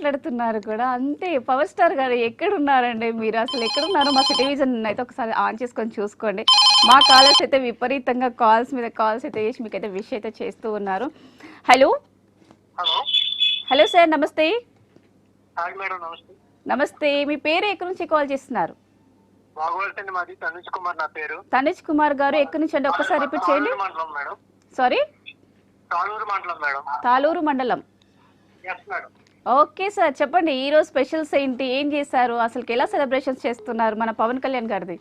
మాట్లాడుతున్నారు కూడా. అంతే పవర్ స్టార్ గారు ఎక్కడున్నారండి మీరు? అసలు ఎక్కడున్నారు? మా టెలివిజన్ అయితే ఒకసారి ఆన్ చేసుకొని చూసుకోండి. మా కాలర్స్ అయితే విపరీతంగా కాల్స్ మీద కాల్స్ అయితే చేసి మీకు అయితే విష్ అయితే చేస్తూ ఉన్నారు. హలో? హలో? హలో సార్ నమస్తే. నమస్తే. మీ పేరు ఎక్కడి నుంచి కాల్ చేస్తున్నారు? మాది తనుజ్ కుమార్ నా పేరు. తనుజ్ కుమార్ గారు ఎక్కడి నుంచి అండి? ఒక్కసారి రిపీట్ చేయండి. సారీ? తాళూరు మండలం మేడం. తాలూరు మండలం. ఓకే సార్ చెప్పండి ఈరోజు స్పెషల్స్ ఏంటి ఏం చేశారు అసలు ఎలా సెలబ్రేషన్స్ చేస్తున్నారు మన పవన్ కళ్యాణ్ గారిది?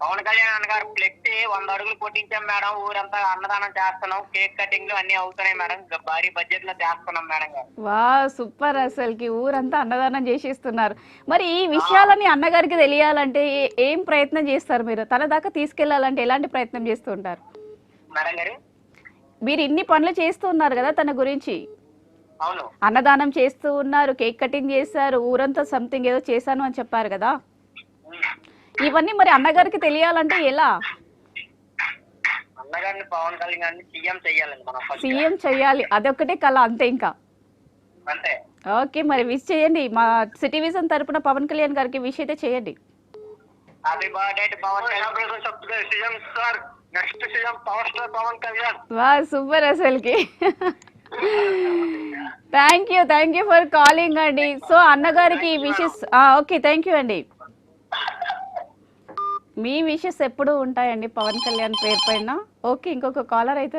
పవన్ కళ్యాణ్ గారు ఫ్లెక్సీ వంద అడుగులు కొట్టించాం మేడం ఊరంతా అన్నదానం చేస్తున్నాం కేక్ కటింగ్లు అన్ని అవుతున్నాయి మేడం భారీ బడ్జెట్లో చేస్తున్నాం మేడం గారు. వా సూపర్ అసలుకి ఊరంతా అన్నదానం చేసేస్తున్నారు. మరి ఈ విషయాలని అన్నగారికి తెలియాలంటే ఏ- ప్రయత్నం చేస్తారు మీరు? తన దాకా తీసుకెళ్ళాలంటే ఎలాంటి ప్రయత్నం చేస్తూ ఉంటారు? మేడం గారు? మీరు ఇన్ని పనులు చేస్తూ ఉన్నారు కదా తన గురించి. అన్నదానం చేస్తూ ఉన్నారు కేక్ కటింగ్ చేశారు ఊరంతా సంథింగ్ ఏదో చేశాను అని చెప్పారు కదా. ఇవన్నీ మరి అన్నగారికి తెలియాలంటే ఎలా? అన్నగారిని పవన్ కళ్యాణ్ గారిని సీఎం చెయ్యాలి. అదొక్కటే కళ అంతే ఇంకా. అంతే. ఓకే మరి విష్ చేయండి. మా సిటీ విజన్ తరపున పవన్ కళ్యాణ్ గారికి విష్ అయితే చేయండి. సూపర్ అసలుకి. Thank you thank you for calling అండి సో అన్నగారికి విషెస్ ఓకే థ్యాంక్ యూ అండి మీ విషెస్ ఎప్పుడు ఉంటాయండి పవన్ కళ్యాణ్ పేరు పైన. ఓకే ఇంకొక కాలర్ అయితే